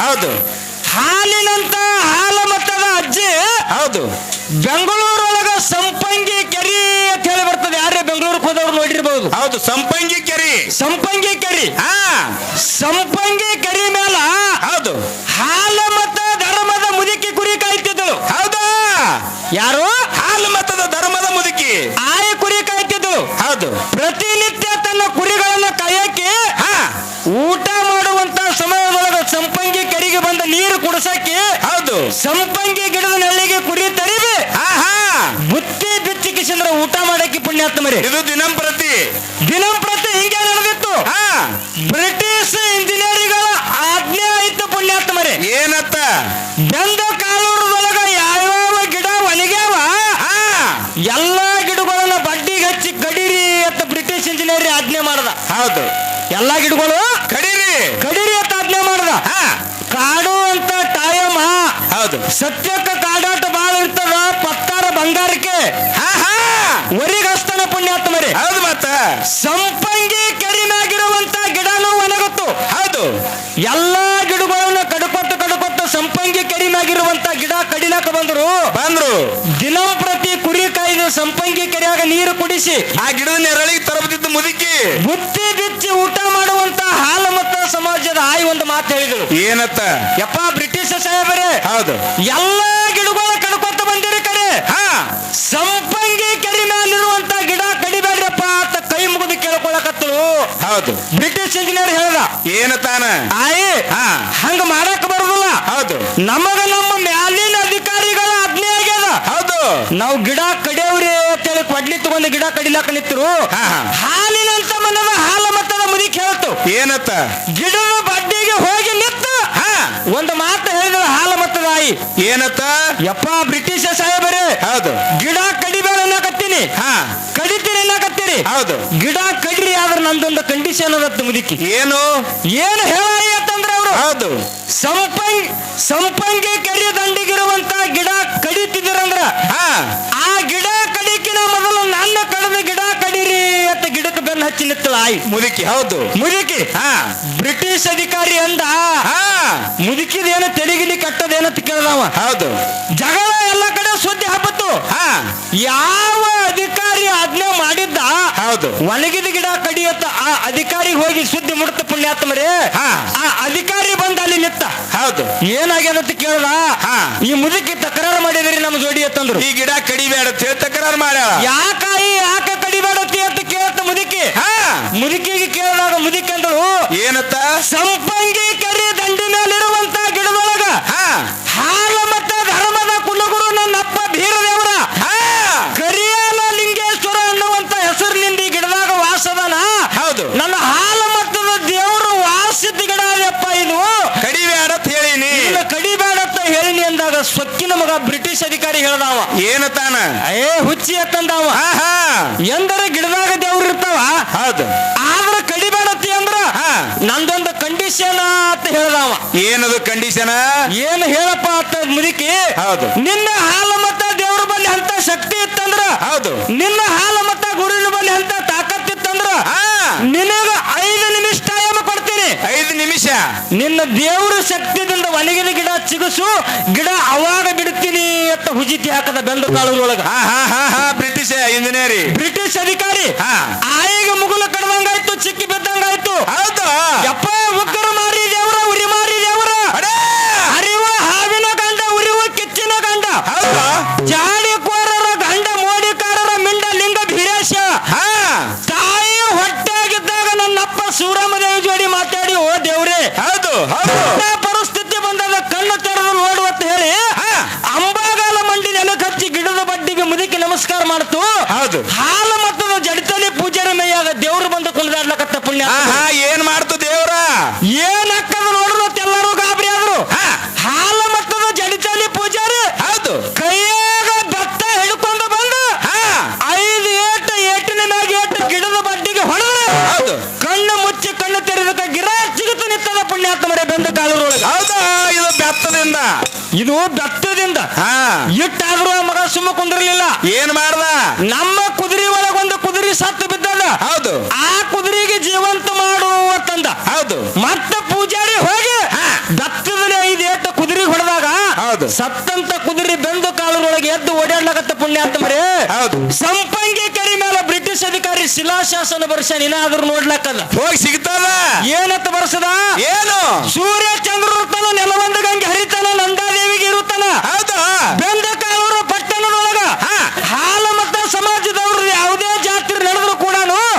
ಹೌದು. ಹಾಲಿನಂತ ಹಾಲ ಮಟ್ಟದ ಅಜ್ಜಿ ಹೌದು. ಬೆಂಗಳೂರೊಳಗ ಸಂಪಂಗಿ ಕೆರಿ ಅಂತ ಹೇಳಿ ಬರ್ತದೆ. ಯಾರೇ ಬೆಂಗಳೂರು ಹೋದವ್ರು ನೋಡಿರ್ಬಹುದು ಹೌದು ಸಂಪಂಗಿ ಕೆರಿ. ಸಂಪಂಗಿ ಕೆರಿ. ಹಾ. ಸಂಪಂಗಿ ಕೆರಿ ಮೇಲ ಹೌದು. ಹಾಲ ಮತ ಧರ್ಮದ ಮುದುಕಿ ಕುರಿ ಕಾಯ್ತಿದ್ದಳು. ಹೌದಾ? ಯಾರು? ಹಾಲು ಮತದ ಧರ್ಮದ ಮುದುಕಿ. ಆಯ ಕುರಿ ಕಾಯ್ತಿದ್ದಳು. ಹೌದು. ಪ್ರತಿನಿತ್ಯ ಸಂಪಂಗಿ ಗಿಡದ ನೆಳ್ಳಿಗೆ ಕುರಿ ತರಿವೆ. ಆಹಾ. ಮುತ್ತಿ ಬಿಚ್ಚಿಕಿಸಂದ್ರ ಊಟ ಮಾಡಕ್ಕೆ ಪುಣ್ಯಾತ್ಮರಿ ಇದು ದಿನಂಪ್ರತಿ. ದಿನಂಪ್ರತಿ ಹಿಂಗೆ ನಡೆದಿತ್ತು. ಹಾ. ಬ್ರಿಟಿಷ್ ಸತ್ಯಕ್ಕ ಕಾಡಾಟ ಬಾಳ ಇರ್ತದ ಪತ್ತಾರ ಬಂಗಾರಕ್ಕೆ. ಒರಿಗಸ್ತನ ಪುಣ್ಯಾತ್ಮ ಮರಿ. ಹೌದು ಮತ್ತ ಸಂಪಂಗಿ ಕೆರಿನಾಗಿರುವಂತ ಗಿಡನೂ ಒಣಗುತ್ತು. ಹೌದು. ಎಲ್ಲಾ ಗಿಡಗಳನ್ನ ಕಡುಕೊಟ್ಟು ಕಡುಕೊಟ್ಟು ಸಂಪಂಗಿ ಕೆರಿನಾಗಿರುವಂತ ಗಿಡ ಕಡಿಲಾಕ ಬಂದ್ರು. ಬಂದ್ರು. ದಿನಂಪ್ರತಿ ಕುರಿ ಕಾಯ್ದು ಸಂಪಂಗಿ ಕೆರೆಯಾಗ ನೀರು ಕುಡಿಸಿ ಆ ಗಿಡದ ನೆರಳಿಗೆ ತರಬದಿದ್ದು ಮುದುಕಿ. ಬುತ್ತಿ ಬಿಚ್ಚಿ ಊಟ ಮಾಡುವಂತ ಹಾಲು ಮತ್ತ ಸಮಾಜದ ಆಯ್ ಒಂದು ಮಾತು ಹೇಳಿದ್ರು. ಏನತ್ತ? ಯಪ್ಪ ಬ್ರಿಟಿಷ್ ಸಾಹೇಬರೇ ಹೌದು. ಎಲ್ಲಾ ಗಿಡಗಳ ಕಡ್ಕೊತ ಬಂದಿರಿ ಕಡೆ ಹಾ. ಸಂಪಂಗಿ ಕೆರೆ ಮೇಲಿರುವಂತ ಗಿಡ ಕಡಿಬೇಡ್ರಪ್ಪ ಅಂತ ಕೈ ಮುಗಿದು ಕೇಳ್ಕೊಳಕತ್ತಳು. ಹೌದು. ಬ್ರಿಟಿಷ್ ಇಂಜಿನಿಯರ್ ಹೇಳ್ದ. ಏನತಾನ ಆಯಿ ಹಾ. ಹಂಗ ಮಾಡಕ್ ಬರುದಿಲ್ಲ. ಹೌದು. ನಮಗ ನಮ್ಮ ಮ್ಯಾಲಿನ ಅಧಿಕಾರಿಗಳ ಆಜ್ಞೆ ಆಗ್ಯದ. ಹೌದು. ನಾವು ಗಿಡ ಕಡಿಯವ್ರಿ ಅಂತೇಳಿ ಕೊಡ್ಲಿ ತಗೊಂಡು ಗಿಡ ಕಡಿಲಾಕ ನಿಂತರು. ಹಾಲಿನಂತ ಮನದ ಹಾಲ ಮತ್ತದ ಮುದಿಕ್ ಕೇಳ್ತು. ಏನತ್ತ? ಗಿಡದ ಬಡ್ಡಿಗೆ ಹೋಗಿ ನಿಂತು ಒಂದು ಮಾತು ಹೇಳಿದ ಹಾಲ ಮತ್ತು ನಾಯಿ ಏನತ್ತ? ಯಪ್ಪ ಬ್ರಿಟಿಷ ಸಾಹೇಬರೇ ಹೌದು. ಗಿಡ ಕಡಿಬೇಡ ಅನ್ನಕತ್ತೀನಿ. ಹಾ. ಕಡಿತೀನಿ ಅನ್ನಕತ್ತೀರಿ. ಹೌದು. ಗಿಡ ಕಡ್ರಿ ಆದ್ರೆ ನಂದೊಂದು ಕಂಡೀಷನ್ ಅದತ್ತು ಮುದುಕಿ. ಏನು? ಏನು ಹೇಳಿ ಅಂತಂದ್ರೆ ಅವರು. ಹೌದು. ಸಂಪಂಗ್ ಸಂಪಂಗಿ ಕರಿಯ ದಂಡಿಗಿರುವಂತ ಗಿಡ ಕಡಿತಿದ್ದೀರಂದ್ರ ಹಾ. ಆ ಗಿಡ ಕಡಿಕಿನ ಮೊದಲು ನನ್ನ ಕಡದ ಗಿಡ ಕಡಿರಿ ಬೆನ್ನ ಹಚ್ಚಿ ನಿತ್ತಳ ಆಯಿ. ಮುದುಕಿ ಹೌದು. ಮುದುಕಿ. ಹಾ. ಬ್ರಿಟಿಷ್ ಅಧಿಕಾರಿ ಅಂದ. ಹಾ. ಮುದುಕಿದೇನ ತೆಲಿಗಿಲಿ ಕಟ್ಟದೇನಂತ ಕೇಳ್ದವ. ಹೌದು. ಜಗಳ ಎಲ್ಲ ಕಡೆ ಸುದ್ದಿ ಹಬ್ಬತ್ತು. ಹಾ. ಯಾವ ಅಧಿಕಾರಿ ಆಜ್ಞೆ ಮಾಡಿದ್ದ? ಹೌದು. ಒಣಗಿದ ಗಿಡ ಕಡಿಯತ್ತ ಆ ಅಧಿಕಾರಿ ಹೋಗಿ ಸುದ್ದಿ ಮುಡ್ತ ಪುಣ್ಯಾತ್ಮರೇ. ಹಾ. ಆ ಅಧಿಕಾರಿ ಬಂದ ಅಲ್ಲಿ ನಿತ್ತ ಹೌದು. ಏನಾಗ್ಯದ ಕೇಳದ? ಹಾ. ಈ ಮುದುಕಿ ತಕರಾರು ಮಾಡಿದ್ರಿ ನಮ್ಮ ಜೋಡಿ ಅಂತಂದ್ರು. ಈ ಗಿಡ ಕಡಿಬೇಡ ಅಂತ ಹೇಳಿ ತಕರಾರು ಮಾಡ್ಯಾಳ. ಯಾಕಾಯಿ ಯಾಕೆ ಕಡಿಬೇಡ ಅಂತ ಮುದುಕಿ. ಹಾ. ಮುದುಕಿಗೆ ಕೇಳಿದಾಗ ಮುದುಕಿ ಅಂದಳು ಏನತ್ತ? ಸಂಪಂಗಿ ಹೇಳ್ದಾವ ಏನತಾನ ಏ ಹುಚ್ಚಿ ಅತ್ತಂದಾವ ಹಾ ಹಾ ಎಂದರೆ ಗಿಡದಾಗ ದೇವ್ರು ಇರ್ತಾವ? ಹೌದು. ಆದ್ರ ಕಡಿಬೇಡತಿ ಅಂದ್ರ. ನಂದೊಂದು ಕಂಡೀಷನ್ ಅಂತ ಹೇಳ್ದಾವ. ಏನದು ಕಂಡೀಷನ್ ಏನು ಹೇಳಪ್ಪ ಅಂತ ಮುದುಕಿ? ಹೌದು. ನಿನ್ನ ಹಾಲು ಮತ್ತ ದೇವ್ರ ಬಲ್ಲಿ ಅಂತ ಶಕ್ತಿ ಇತ್ತಂದ್ರ? ಹೌದು. ನಿನ್ನ ಹಾಲು ಮತ್ತ ಗುರುವಿನ ಬಲ್ಲಿ ಅಂತ ತಾಕತ್ ಇತ್ತಂದ್ರ? ಹಾ. ನಿನಗ ಐದು ನಿಮಿಷ ಟೈಮ್ ಕೊಡ್ತೀನಿ ನಿನ್ನ ದೇವರ ಶಕ್ತಿದಿಂದ ಒಣಗಿನ ಗಿಡ ಚಿಗುಸು ಗಿಡ ಅವಾಗ ಬಿಡ್ತೀನಿ ಅಂತ ಹುಜಿತಿ ಹಾಕದ ಬೆಂದು ಕಾಳುಗಳೊಳಗ ಹಾ ಹಾ ಹಾ ಹಾ ಬ್ರಿಟಿಷ್ ಇಂಜಿನಿಯರಿ. ಬ್ರಿಟಿಷ್ ಅಧಿಕಾರಿ. ಆ ಆಯಿಗೆ ಮುಗುಲ ಕಡ್ದಂಗಾಯ್ತು ಚಿಕ್ಕಿ ಬಿದ್ದಂಗಾಯ್ತು. ಹೌದು. ಯಪ್ಪ ಉಗ್ರ ಮಾರಿ ದೇವರ ಉರಿ ಮಾರಿ ದೇವರ! ಹರಿವ ಹಾವಿನ ಗಂಡ ಉರಿವ ಕಿಚ್ಚಿನ ಗಂಡ. ಹೌದು ಚಾಡಿ ಕೋರರ ಗಂಡ ಮೋಡಿಕಾರರ ಮಿಂಡ ಲಿಂಗ ಭೀರೇಶ ಹಾ ತಾಯಿ ಹೊಟ್ಟೆಯಾಗಿದ್ದಾಗ ನನ್ನಪ್ಪ ಸೂರಮದೇವಿ ಜೋಡಿ ಮಾತಾಡಿ ಓ ದೇವ್ರೇ ಹೌದು ಹೌದು ಇಂಥ ಪರಿಸ್ಥಿತಿ ಬಂದಾಗ ಕಣ್ಣು ತೆರೆದು ನೋಡುವತ್ತ ಹೇಳಿ. ಅಂಬಾಗಾಲ ಮಂಡಿ ನೆಲಕ್ಕೆ ಹಚ್ಚಿ ಗಿಡದ ಬಡ್ಡಿಗೆ ಮುದುಕಿ ನಮಸ್ಕಾರ ಮಾಡ್ತು. ಹೌದು. ಹಾಲು ಮತ್ತದ ಜಡಿತಲಿ ಪೂಜಾರಿ ಮೈಯಾಗ ದೇವ್ರು ಬಂದು ಕುಣಿದಾಡ್ಲಕತ್ತ ಪುಣ್ಯ. ಏನ್ ಮಾಡ್ತು ದೇವ್ರ ಏನ್ ಅಕ್ಕದ ನೋಡಿದ್ರತ್ ಎಲ್ಲರೂ ಗಾಬರಿ ಆದ್ರು ಹಾ. ಹಾಲು ಮತ್ತದ ಜಡಿತಲಿ ಪೂಜಾರಿ ಹೌದು ಕೈಯಾಗ ಭತ್ತ ಹಿಡ್ಕೊಂಡು ಬಂದು ಹಾ ಐದು ಏಟ ಏಟಿನ ಮ್ಯಾಗ ಏಟು ಗಿಡದ ಬಡ್ಡಿಗೆ ಹೊಡೆದ್ರೆ ಹೌದು ಕಣ್ಣು ಮುಚ್ಚಿ ಕಣ್ಣು ತೆರೆದಕ್ಕ ಗಿಡ ಚಿಗುತ್ತು ನಿಂತದ ಪುಣ್ಯಾತ್ಮರೇ ಬೆಂದ ಕಾಲರೊಳಗ ಹೌದಾ ಇದು ಇದು ದತ್ತದಿಂದ. ಹಾ. ಇಟ್ಟಾದ್ರೂ ಆ ಮಗ ಸುಮ್ಮ ಕುಂದಿರ್ಲಿಲ್ಲ. ಏನ್ ಮಾಡ್ದ? ನಮ್ಮ ಕುದುರೆ ಒಳಗೊಂದು ಕುದುರೆ ಸತ್ತು ಬಿದ್ದದ. ಹೌದು. ಆ ಕುದುರೆಗೆ ಜೀವಂತ ಮಾಡು ಅಂತಂದ ಹೌದು. ಮತ್ತ ಪೂಜಾರಿ ಹೋಗಿ ಹಾ. ಬೆತ್ತದ ಸತ್ತಂತ ಕುದುರೆ ಬೆಂದು ಕಾಲುಗಳೊಳಗೆ ಎದ್ದು ಓಡಾಡ್ಲಕತ್ತ ಪುಣ್ಯಾತ್ಮರೇ ಹೌದು. ಸಂಪಂಗಿ ಕರಿ ಮೇಲೆ ಬ್ರಿಟಿಷ್ ಅಧಿಕಾರಿ ಶಿಲಾಶಾಸನ ಬರ್ಷ ಏನಾದ್ರೂ ನೋಡ್ಲಾಕಲ್ಲ ಹೋಗಿ ಸಿಗ್ತದ? ಏನತ್ತ ಬರ್ಸದ? ಏನು? ಸೂರ್ಯ ಚಂದ್ರ ಇರ್ತಾನ ನೆಲವಂದ ಗಂಗೆ ಹರಿತಾನ ನಂದಾದೇವಿಗೆ ಇರುತ್ತಾನ ಹೌದು ಬೆಂದ ಕಾಲೂರು ಪಟ್ಟಣದೊಳಗ ಹಾ. ಹಾಲ ಮತ ಸಮಾಜದವ್ರು ಯಾವುದೇ ಜಾತ್ರೆ ನಡೆದ್ರು ಕೂಡ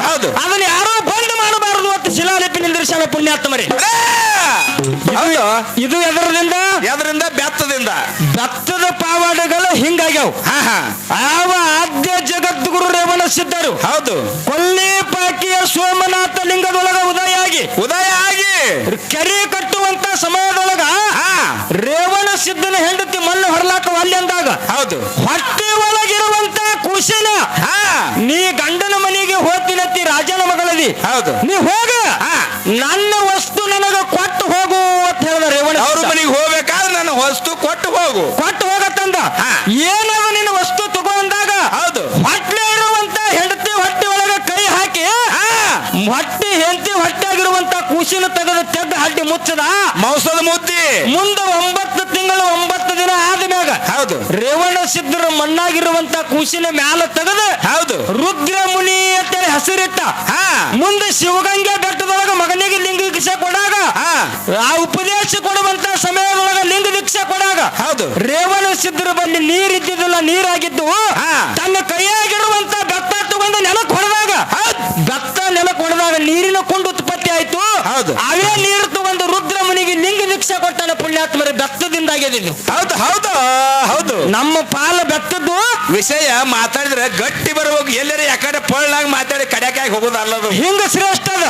ಹೌದು. ಅದನ್ನ ಯಾರೋ ಬಂದ್ ಮಾಡಬಾರದು ಅಂತ ಶಿಲಾಲಿಪಿ ನಿಂದಿರ್ಸಾನ ಪುಣ್ಯಾತ್ಮರಿ ಏ! ಹೌದು ಇದು ಎದರದಿಂದ? ಎದರಿಂದ? ಬೆತ್ತದಿಂದ. ಬೆತ್ತದ ಪಾವಾಡಗಳು ಹಿಂಗಾಗ್ಯಾವ. ಯಾವ ಆದ್ಯ ಜಗದ್ಗುರು ರೇವಣ ಸಿದ್ಧರು ಹೌದು. ಕೊಲ್ಲಿ ಪಾಕಿಯ ಸೋಮನಾಥ ಲಿಂಗದೊಳಗ ಉದಯ ಆಗಿ. ಉದಯ ಆಗಿ. ಕೆರೆ ಕಟ್ಟುವಂತ ಸಮಯದೊಳಗ ರೇವಣ ಸಿದ್ಧನ ಹೆಂಡತಿ ಮಣ್ಣು ಹೊರಲಾಕ ಅಲ್ಲಿ ಅಂದಾಗ ಹೌದು. ಹೊಟ್ಟೆ ಒಳಗಿರುವಂತ ಕುಶಿನ ಹಾ. ನೀ ಗಂಡನ ಮನೆಗೆ ಹೋಗ್ತೀನತ್ತಿ ರಾಜನ ಮಗಳದಿ. ಹೌದು. ನೀ ಹೋಗ. ನನ್ನ ವಸ್ತು ನನಗ ಕೊಟ್ಟು ಹೋಗು ಅಂತ ಹೇಳಿದ ರೇವಣ ಅವ್ರ. ಮನೆಗೆ ಹೋಗ್ಬೇಕಾದ್ರೆ ನನ್ನ ವಸ್ತು ಕೊಟ್ಟು ಹೋಗು. ಕೊಟ್ಟು ಹೋಗತ್ತಂದ. ಏನದ ನಿನ್ನ ವಸ್ತು ತಗೊಂಡಾಗ? ಹೌದು. ಹೊಟ್ಟೆ ಇರುವಂತ ಹೆಂಡತಿ ಹೊಟ್ಟೆ ಒಳಗ ಕೈ ಹಾಕಿ ಹೊಟ್ಟೆ ಹೆಂಡತಿ ಹೊಟ್ಟೆಗಿರುವಂತ ಕೂಸಿನ ತೆಗೆದು ತೆಗ್ದು ಹಡ್ಡಿ ಮುಚ್ಚದ? ಮೌಸದ ಮುದ್ದಿ. ಮುಂದೆ ಒಂಬತ್ತು ತಿಂಗಳು ಒಂಬತ್ತು ದಿನ ಆದ್ಮ್ಯಾಗ ಹೌದು. ರೇವಣ ಸಿದ್ಧರ ಮಣ್ಣಾಗಿರುವಂತ ಕೂಸಿನ ಮ್ಯಾಲ ತೆಗೆದು ಹೌದು. ರುದ್ರ ಮುನಿ ಹೆಸರಿಟ್ಟ ಮುಂದೆ ಶಿವಗಂಗೆ ಬೆಟ್ಟದೊಳಗ ಮಗನಿಗೆ ಲಿಂಗ ದೀಕ್ಷೆ ಕೊಡಾಗ ಆ ಉಪದೇಶ ಕೊಡುವಂತ ಸಮಯದೊಳಗ ಲಿಂಗ ದೀಕ್ಷೆ ಕೊಡಾಗ ಹೌದು. ರೇವಣ ಸಿದ್ಧರ ಬಳಿ ನೀರಿದ್ದಿದ್ದಿಲ್ಲ ನೀರಾಗಿದ್ದು. ತನ್ನ ಕೈಯಾಗಿರುವಂತ ಬೆತ್ತ ತಗೊಂಡು ನೆಲಕ್ಕೆ ಹೊಡೆದಾಗ ಬೆತ್ತ ನೆಲಕ್ಕೆ ಹೊಡೆದಾಗ ನೀರಿನ ಕೊಂಡು ಉತ್ಪತ್ತಿ ಆಯ್ತು ಹೌದು. ಅವೇ ನೀರು ತಗೊಂಡು ರುದ್ರ ಮುನಿಗೆ ದೀಕ್ಷೆ ಕೊಟ್ಟಾನ ಪುಣ್ಯಾತ್ಮರ ಬೆತ್ತದಿಂದ ಆಗಿದೆ ಇದು ಹೌದು ಹೌದು ಹೌದು. ನಮ್ಮ ಪಾಲ ಬೆತ್ತದ್ದು ವಿಷಯ ಮಾತಾಡಿದ್ರೆ ಗಟ್ಟಿ ಬರ್ಬೇಕು ಎಲ್ಲರ ಯಾಕಡೆ ಪಳ್ಳಾಗ ಮಾತಾಡಿ ಕಡ್ಯಾಕಾಗಿ ಹೋಗೋದು ಅಲ್ಲದು ಹಿಂಗ ಶ್ರೇಷ್ಠ ಅದ.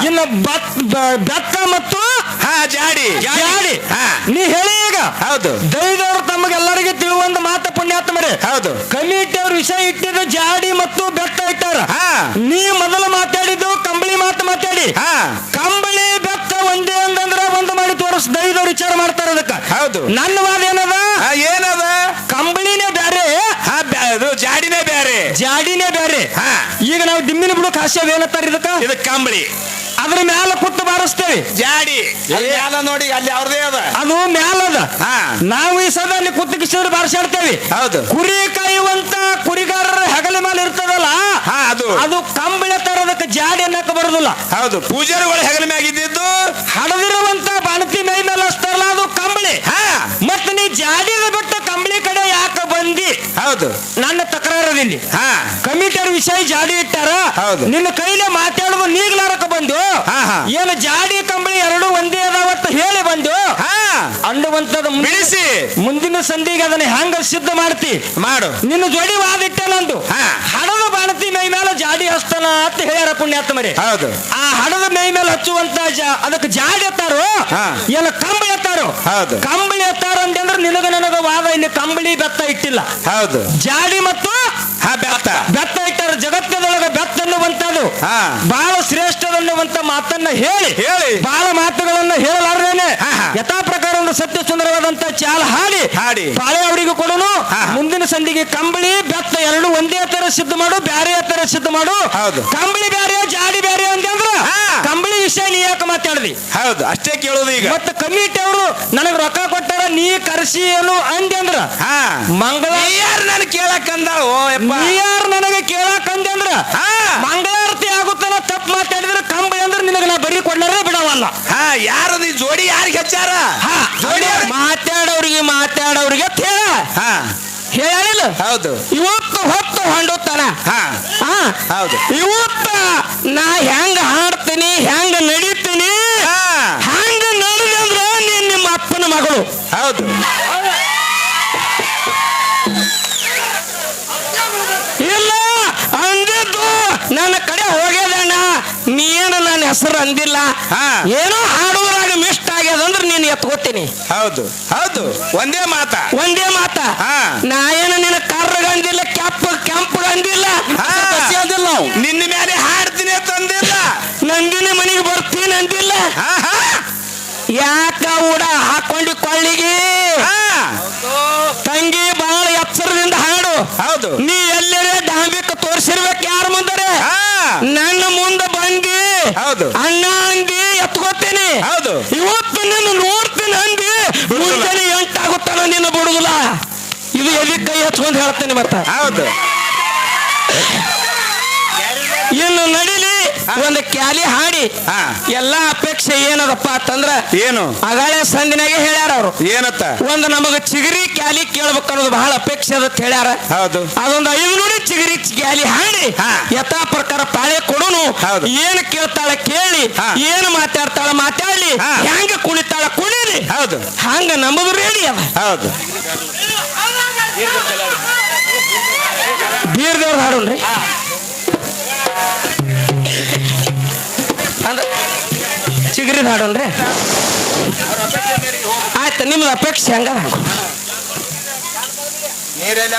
ಇನ್ನ ಇನ್ನು ಬತ್ ಬ- ಬೆತ್ತ ಮತ್ತು ಹಾ ಜಾಡಿ. ಜಾಡಿ. ಹಾ. ನೀ ಹೇಳಿ ಈಗ. ಹೌದು. ದೈದವ್ರು ತಮಗೆಲ್ಲರಿಗೆ ತಿಳುವಂತ ಮಾತ ಪುಣ್ಯಾತ್ಮರಿ. ಹೌದು. ಕಮಿಟಿ ಅವ್ರ ವಿಷಯ ಇಟ್ಟಿದ್ದು ಜಾಡಿ ಮತ್ತು ಬೆತ್ತ ಇಟ್ಟಾರ. ಹಾ. ನೀ ಮೊದಲು ಮಾತಾಡಿದ್ದು ಕಂಬಳಿ ಮಾತು ಮಾತಾಡಿ. ಹಾ. ಕಂಬಳಿ ಬೆತ್ತ ಒಂದೇ ಅಂತಂದ್ರ ಒಂದು ಮಾಡಿ ತೋರಿಸ್ ದೈವ ವಿಚಾರ ಮಾಡ್ತಾರ ಅದಕ್ಕ. ಹೌದು. ನನ್ನ ವಾದ ಏನದ? ಏನದ? ಕಂಬಳಿನೇ ಬ್ಯಾರೆ. ಹಾ ಬ್ಯಾ- ಇದು ಜಾಡಿನೇ ಬ್ಯಾರೆ. ಜಾಡಿನೇ ಬ್ಯಾರೆ. ಹಾ. ಈಗ ನಾವು ದಿಮ್ಮಿನ ಬಿಡು ಕಾಶ್ಯ ಏನತ್ತಾರ ಇದಕ್ಕ? ಇದು ಕಂಬಳಿ. ಅದ್ರ ಮ್ಯಾಲ ಕುತ್ತು ಬಾರಿಸ್ತೇವೆ. ಜಾಡಿ. ಅಲ್ಲಿ ನೋಡಿ ಅಲ್ಲಿ ಅವ್ರದೇ ಅದ. ಅದು ಮ್ಯಾಲದ ಹಾ. ನಾವು ಈ ಸದ ಅಲ್ಲಿ ಕುತ್ತು ಕಿಸಿದ್ರೆ ಬಾರಿಸಾಡ್ತೇವೆ. ಹೌದು. ಕುರಿ ಕಾಯುವಂತ ಕುರಿಗಾರರ ಹೆಗಲ ಮೇಲೆ ಇರ್ತದಲ್ಲ ಹಾ ಅದು. ಅದು ಕಂಬಳಿ ತರೋದಕ್ಕೆ ಜಾಡಿ ಅನ್ನಕ ಬರೋದಿಲ್ಲ. ಹೌದು. ಪೂಜಾರಿಗಳು ಹೆಗಲ ಮ್ಯಾಗ ಹಡದಿರುವಂತ ಬಾಣತಿ ಮೈ ಮೇಲೆ ಹಚ್ತಾರಲ್ಲ ಅದು ಕಂಬಳಿ. ಮತ್ತೆ ನೀ ಜಾಡಿದ ಬಿಟ್ಟು ಕಂಬಳಿ ಕಡೆ ಯಾಕೆ ಬಂದಿ? ಹೌದು. ನನ್ನ ತಕರಾರದಲ್ಲಿ ಹಾ. ವಿಷಯ ಜಾಡಿ ಇಟ್ಟಾರ ಹೌದು. ನಿನ್ನ ಕೈಲೇ ಮಾತಾಡುವ ನೀಗ್ಲಾರಕ ಬಂದು ಹಾ, ಹಾ. ಏನು ಜಾಡಿ ಕಂಬಳಿ ಎರಡು ಒಂದೇ ಅದಾವತ್ತು ಹೇಳಿ ಬಂದು ಹಾ. ಅಂಡುವಂತದ ಬಿಡಿಸಿ. ಮುಂದಿನ ಸಂಧಿಗೆ ಅದನ್ನ ಹೆಂಗ ಸಿದ್ಧ ಮಾಡ್ತಿ? ಮಾಡು. ನಿನ್ನ ಜೋಡಿ ವಾದ ಹಾ. ಹಡದ ಬಾಣತಿ ಮೈ ಮೇಲೆ ಜಾಡಿ ಹಸ್ತಾನ ಅಂತ ಹೇಳ್ಯಾರ ಪುಣ್ಯಾತ್ಮರಿ. ಹೌದು. ಆ ಹಡದ ಮೈ ಮೇಲೆ ಹಚ್ಚುವಂತ ಜಾ- ಅದಕ್ಕೆ ಜಾಡಿ ಎತ್ತಾರೋ? ಹಾ. ಏನ ಕಂಬಳಿ ಎತ್ತಾರೋ? ಹೌದು. ಕಂಬಳಿ ಎತ್ತಾರ ಅಂತಂದ್ರೆ ನಿನಗ ನನಗ ವಾದ ಇಲ್ಲಿ ಕಂಬಳಿ ಬೆತ್ತ ಇಟ್ಟಿಲ್ಲ. ಹೌದು. ಜಾಡಿ ಮತ್ತು ಹಾ ಬೆತ್ತ ಬೆತ್ತ ಇಟ್ಟಾರ ಜಗತ್ತದೊಳಗ ಬೆತ್ತ ಅನ್ನುವಂಥದ್ದು ಹಾ. ಬಹಳ ಶ್ರೇಷ್ಠದನ್ನುವಂತ ಮಾತನ್ನ ಹೇಳಿ ಹೇಳಿ. ಬಹಳ ಮಾತುಗಳನ್ನ ಹೇಳಲಾರ್ದೇನೆ ಹಾ, ಹಾ. ಯಥಾ ಪ್ರಕಾರ ಒಂದು ಸತ್ಯ ಸುಂದರವಾದಂತ ಚಾಲ ಹಾಡಿ ಹಾಡಿ. ಬಾಳೆ ಅವರಿಗೂ ಕೊಡೋನು. ಮುಂದಿನ ಸಂಧಿಗೆ ಕಂಬಳಿ ಬೆತ್ತ ಎರಡು ಒಂದೇ ತರ ಸಿದ್ಧ ಮಾಡು ಬ್ಯಾರೆ ತರ ಸಿದ್ಧ ಮಾಡು ಹೌದು. ಕಂಬಳಿ ಬ್ಯಾರೆ ಜಾಡಿ ಬ್ಯಾರೆ ಅಂತಂದ್ರ. ಕಂಬಳಿ ವಿಷಯ ನೀ ಯಾಕೆ ಮಾತಾಡ್ದಿ ಹೌದು ಅಷ್ಟೇ ಕೇಳೋದು ಈಗ ಮತ್ತೆ ಕಮಿಟಿ ಅವರು ನನಗೆ ರೊಕ್ಕ ಕೊಟ್ಟಾರ ನೀ ಕರ್ಸಿ ಏನು ಅಂದೆ ಅಂದ್ರ ಹಾ ಮಂಗಳ ಯಾರು ನಾನು ಕೇಳಕ್ ಓ ಯಪ್ಪ ಯಾರು ನನಗೆ ಕೇಳಕ್ ಅಂದೆ ಅಂದ್ರ ಹಾ. ಮಂಗಳಾರತಿ ಆಗುತ್ತಾನ ತಪ್ಪು ಮಾತಾಡಿದ್ರೆ ಕಂಬಳಿ ಅಂದ್ರೆ ನಿನಗೆ ನಾ ಬರೀ ಕೊಡ್ಲಾರ ಬಿಡವಲ್ಲ. ಹಾ ಯಾರು ನೀ ಜೋಡಿ ಯಾರಿಗೆ ಹೆಚ್ಚಾರ? ಹಾ, ಜೋಡಿ ಮಾತಾಡೋರಿಗೆ ಮಾತಾಡೋರಿಗೆ ಅಂತ ಹೇಳ ಹಾ. ಹೇಳಿಲ್ಲ ಹೌದು. ಇವತ್ತು ಹೊತ್ತು ಹೊಂಡುತ್ತಾನ? ಹಾ. ಹಾ. ಹೌದು. ಇವತ್ತ ನಾ ಹೆಂಗ ಹಾಡ್ತೀನಿ ಹೆಂಗ ನಡೀತೀನಿ? ಹಾ. ಹಂಗ ನಡೆದೆ ನಿನ್ನ ನೀನ್ ನಿಮ್ಮ ಅಪ್ಪನ ಮಗಳು. ಹೌದು. ನೀನು ನನ್ನ ಹೆಸರು ಅಂದಿಲ್ಲ? ಹಾ. ಏನೋ ಹಾಡುವಾಗ ಮಿಸ್ಟ್ ಆಗ್ಯದ ಅಂದ್ರೆ ನೀನು ಎತ್ಕೋತೀನಿ. ಹೌದು ಹೌದು ಒಂದೇ ಮಾತ. ಒಂದೇ ಮಾತ. ಹಾ. ನಾ ಏನು ನಿನ್ನ ಕರ್ರಗಂದಿಲ್ಲ ಕೆಂಪ ಕೆಂಪಗಂದಿಲ್ಲ ಹಾ. ಅಂದಿಲ್ಲ ನಾವು. ನಿನ್ನ ಮೇಲೆ ಹಾಡ್ತೀನಿ ತಂದಿಲ್ಲ ನಂದಿನ ಮನೆಗೆ ಬರ್ತೀನಿ ಅಂದಿಲ್ಲ. ಹಾ ಹಾ. ಯಾಕ ಊಡ ಹಾಕೊಂಡಿ ಕೊಳ್ಳಿಗೆ? ಹಾ. ತಂಗಿ ಬಹಳ ಎಚ್ಚರದಿಂದ ಹಾಡು. ಹೌದು. ನೀ ಎಲ್ಲರೇ ಡಾಂಬಿಕ ತೋರಿಸಿರ್ಬೇಕು ಯಾರು ಮುಂದರೆ? ಹಾ. ನನ್ನ ಮುಂದೆ ಬಂದಿ ಹೌದು. ಅಣ್ಣ ಅಂದಿ ಎತ್ಕೋತೇನೆ. ಹೌದು. ಇವತ್ತು ನಿನ್ನ ನೋಡ್ತೀನಿ ಅಂದಿ. ಮುಂಜಾನೆ ಎಂಟಾಗುತ್ತಾನ ನಿನ್ನ ಬಿಡುದಿಲ್ಲ. ಇದು ಎಲ್ಲಿ ಕೈ ಹಚ್ಕೊಂಡು ಹೇಳ್ತೇನೆ ಮತ್ತ. ಹೌದು. ಇನ್ನು ನಡಿಲಿ. ಒಂದು ಕ್ಯಾಲಿ ಹಾಡಿ. ಹಾ. ಎಲ್ಲಾ ಅಪೇಕ್ಷೆ ಏನದಪ್ಪ ಅಂತಂದ್ರ ಏನು? ಅಗಾಳೆ ಸಂದಿನಾಗೆ ಹೇಳ್ಯಾರ ಅವರು. ಏನತ್ತ? ಒಂದು ನಮಗ ಚಿಗರಿ ಕ್ಯಾಲಿ ಕೇಳ್ಬೇಕು ಅನ್ನೋದು ಬಹಳ ಅಪೇಕ್ಷೆ ಅದ ಅಂತ ಹೇಳ್ಯಾರ. ಹೌದು. ಅದೊಂದು ಐದು ನೋಡಿ ಚಿಗರಿ ಕ್ಯಾಲಿ ಹಾಡಿ. ಹಾ. ಯಥಾ ಪ್ರಕಾರ ಪಾಳೆ ಕೊಡುನು. ಹೌದು. ಏನ್ ಕೇಳ್ತಾಳೆ ಕೇಳಿ. ಏನು ಏನ್ ಮಾತಾಡ್ತಾಳ ಮಾತಾಡ್ಲಿ. ಹಾ. ಹೆಂಗ ಕುಣಿತಾಳ ಕುಣಿಲಿ. ಹೌದು. ಹಂಗ ನಮ್ಮದು ರೇಡಿ ಅದ. ಹೌದು. ಬೀರ್ದೇವ್ರ ಹಾಡೋಣ್ರಿ ಚಿಗರಿದ ಹಾಡೋಣ್ರಿ ಆಯ್ತು ನಿಮ್ದು ಅಪೇಕ್ಷೆ ಹಂಗ? ನೀರೆಲ್ಲ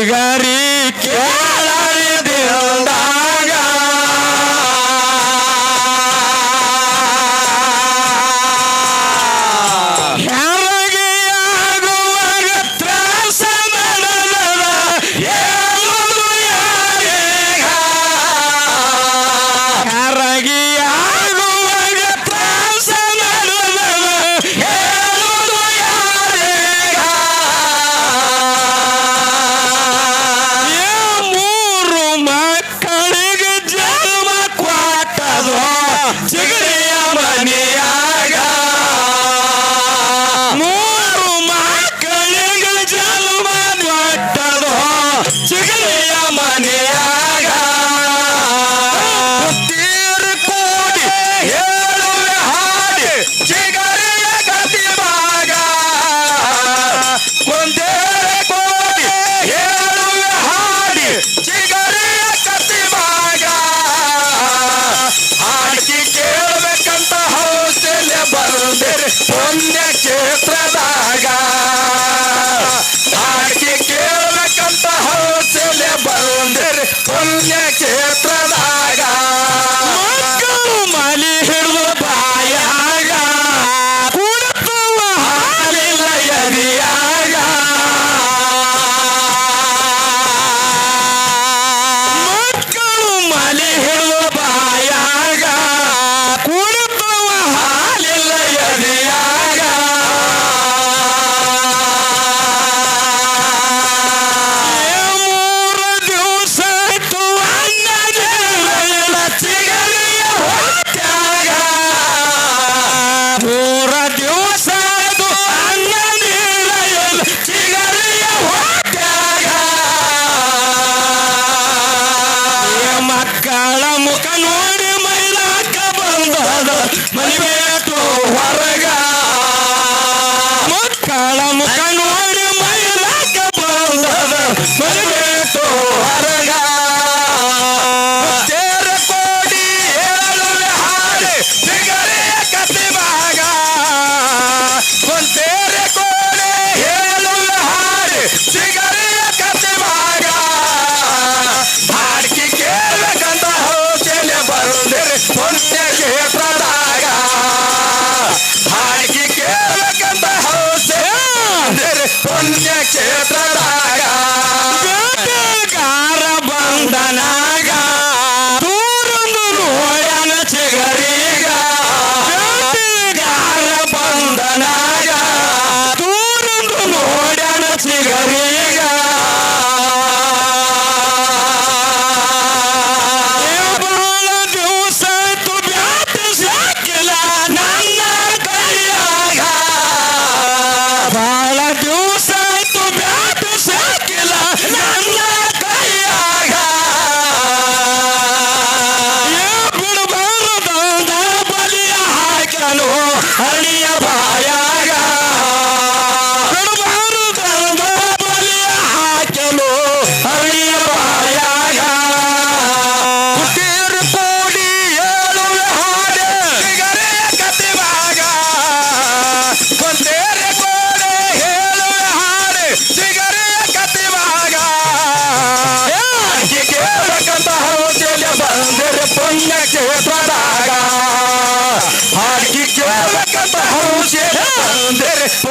Ligari!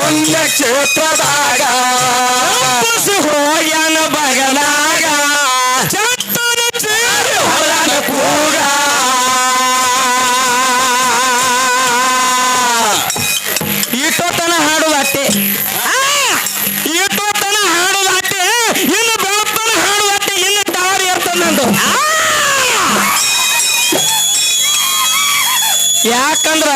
ಪುಣ್ಯಕ್ಷೇತ್ರದಾಗ ಹೋಯನ ಬಗನಾಗ ಚಂದನ ಚೇರಿ ಹೊಲನ ಕೂಗ. ಇಟ್ಟೋತನ ಹಾಡುದು ಅಟ್ಟೆ. ಇಟ್ಟೋತನ ಹಾಡುದು ಅಟ್ಟೆ. ಇನ್ನು ಬೆಳತನ ಹಾಡುದು ಇನ್ನು ಯಾಕಂದ್ರ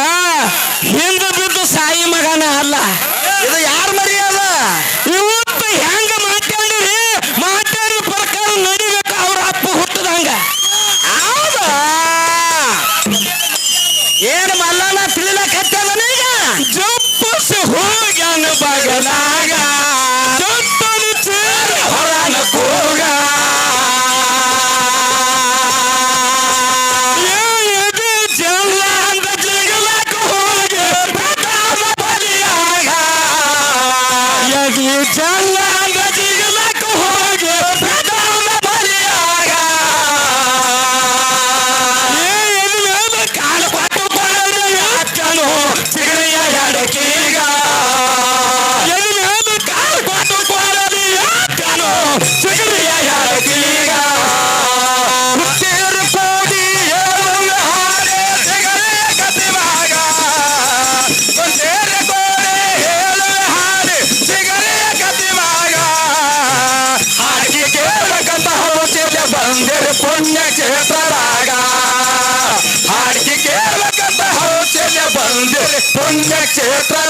back to hair track.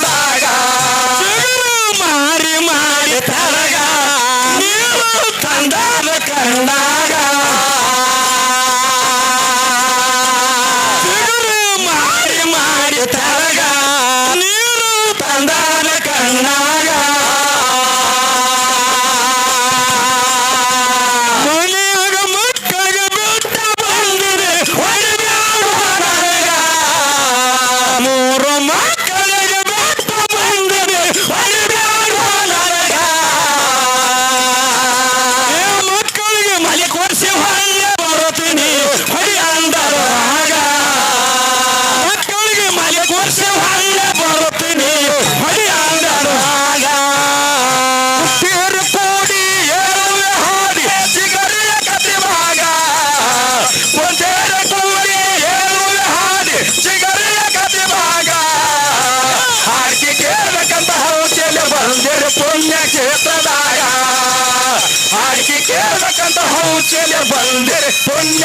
வந்தர் பொன்ன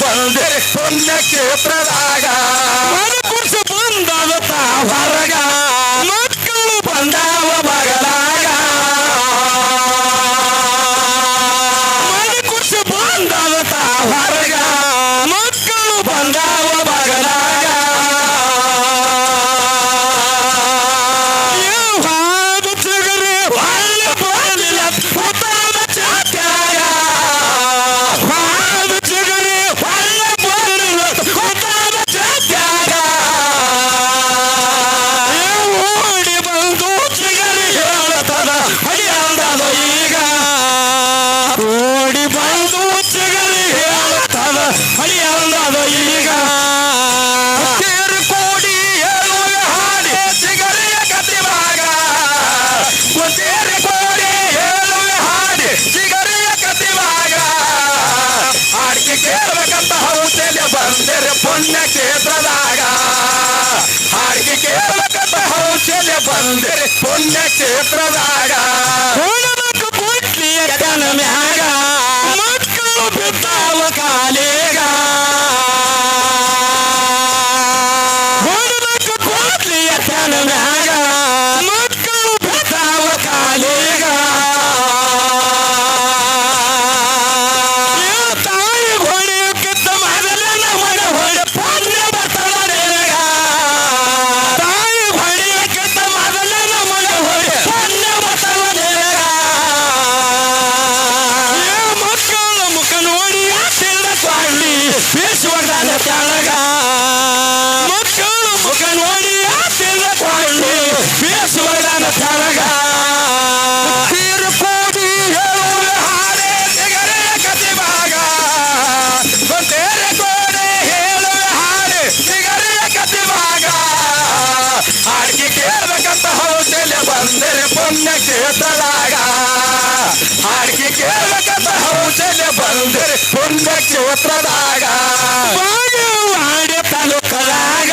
ಬಂದಿರಿ ಪುಣ್ಯ ಕ್ಷೇತ್ರದಾಗ ಮನಕುರ್ಸ ಬಂದದ ಹೊರಗ. ಬಂದೆ ಪುಣ್ಯ ಕ್ಷೇತ್ರದಾಗ ಹೋಣಮಕ್ಕ ಪುಟ್ಲಿ ಎಕ್ಕನ ಮ್ಯಾಗ ಮಕ್ಕಳು ಬಿದ್ದ ಕ್ಷೇತ್ರದಾಗ ಹಾಡಿಕೆ ಕೇಳಕಂತ ಹೌಸಲೆ ಬಂದರೆ ಪುಣ್ಯ ಕ್ಷೇತ್ರದಾಗ ಹಾಡೆ ತಾಲೂಕದಾಗ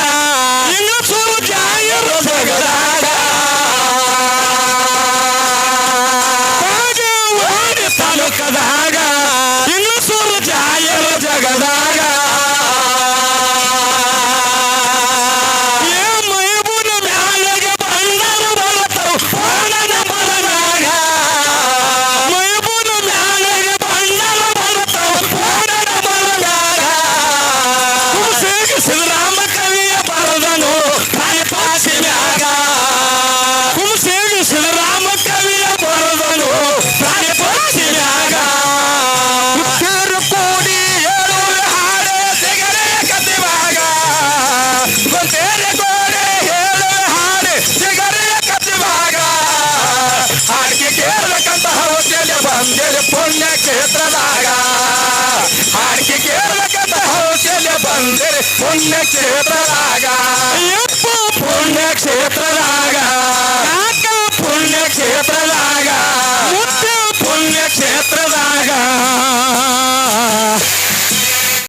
ಪುಣ್ಯಕ್ಷೇತ್ರದಾಗ. ಪುಣ್ಯಕ್ಷೇತ್ರದಾಗ.